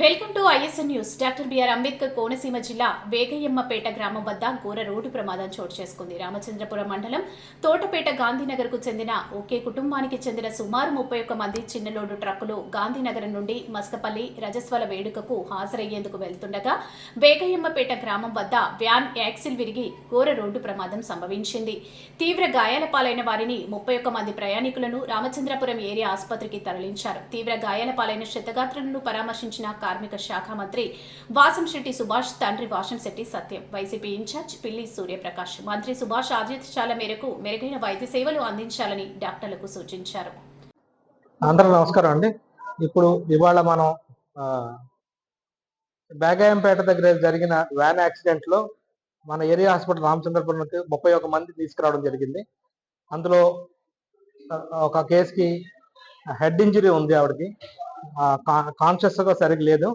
Welcome to ISN news. Doctor BR Ambedkar Konaseema జిల్లా వేగయ్యమ్మపేట గ్రామం వద్ద ఘోర రోడ్డు ప్రమాదం చోటు చేసుకుంది. రామచంద్రపురం మండలం తోటపేట గాంధీనగర్కు చెందిన ఒకే కుటుంబానికి చెందిన సుమారు ముప్పై ఒక్క మంది చిన్నలోడు ట్రక్కులు గాంధీనగర్ నుండి మస్కపల్లి రజస్వల వేడుకకు హాజరయ్యేందుకు వెళ్తుండగా వేగయ్యమ్మపేట గ్రామం వద్ద వ్యాన్ యాక్సిల్ విరిగి ఘోర రోడ్డు ప్రమాదం సంభవించింది. తీవ్ర గాయాల పాలైన వారిని ముప్పై ఒక్క మంది ప్రయాణికులను రామచంద్రపురం ఏరియా ఆసుపత్రికి తరలించారు. తీవ్ర గాయాల పాలైన క్షతగాత్రులను పరామర్శించిన కార్మిక శాఖ మంత్రి వాసంశెట్టి సుభాష్ తండ్రి వాసంశెట్టి సత్యం. వైసీపీ ఇన్ఛార్జ్ పిల్లి సూర్యప్రకాష్ మంత్రి సుభాష్ ఆదేశాల మేరకు మెరుగైన వైద్య సేవలు అందించాలని డాక్టర్లకు సూచించారు. అందరూ నమస్కారం అండి. ఇప్పుడు ఇవాళ మనం బేగాయంపేట దగ్గర జరిగిన వ్యాన్ యాక్సిడెంట్లో మన ఏరియా హాస్పిటల్ రామచంద్రపురంకి ముప్పై ఒక మంది తీసుకురావడం జరిగింది. అందులో ఒక కేసుకి హెడ్ ఇంజరీ ఉంది ఆవిడకి. కాన్షియస్గా సరిగ్గా లేదు.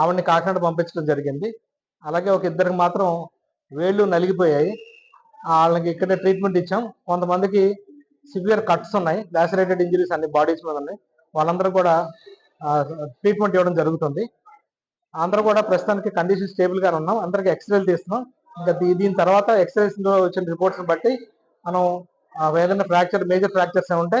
ఆవిడని కాకినాడ పంపించడం జరిగింది. అలాగే ఒక ఇద్దరికి మాత్రం వేళ్ళు నలిగిపోయాయి. వాళ్ళకి ఇక్కడే ట్రీట్మెంట్ ఇచ్చాం. కొంతమందికి సివియర్ కట్స్ ఉన్నాయి. లాసరేటెడ్ ఇంజరీస్ అన్ని బాడీస్ మీద ఉన్నాయి. వాళ్ళందరూ కూడా ట్రీట్మెంట్ ఇవ్వడం జరుగుతుంది. అందరూ కూడా ప్రస్తుతానికి కండిషన్ స్టేబుల్గా ఉన్నాం. అందరికి ఎక్స్రేలు తీస్తున్నాం. ఇంకా దీని తర్వాత ఎక్స్రేస్లో వచ్చిన రిపోర్ట్స్ బట్టి మనం ఏదైనా ఫ్రాక్చర్ మేజర్ ఫ్రాక్చర్స్ ఉంటే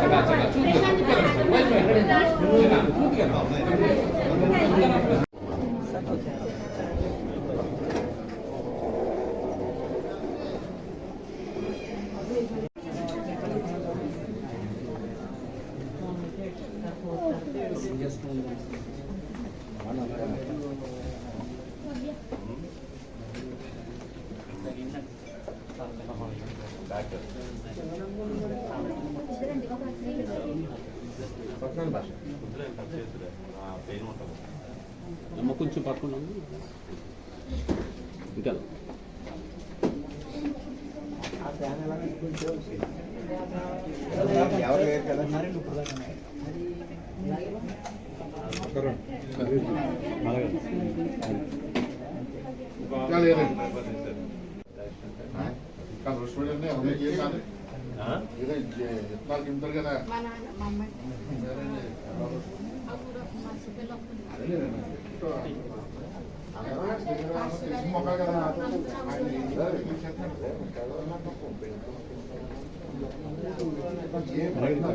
제가 제가 충분히 생각했어요. 왜냐면 제가 고기가 나오네. అమ్మ కొంచెం పక్కన ఇంకా ఎవరు లేరు కదా ఇంకా రుష్ముడు ఎవరు చేశాను ఏదో ఇత్తనాలు తింటారు కదా మొక్క కదా ఏ ప్రయత్నం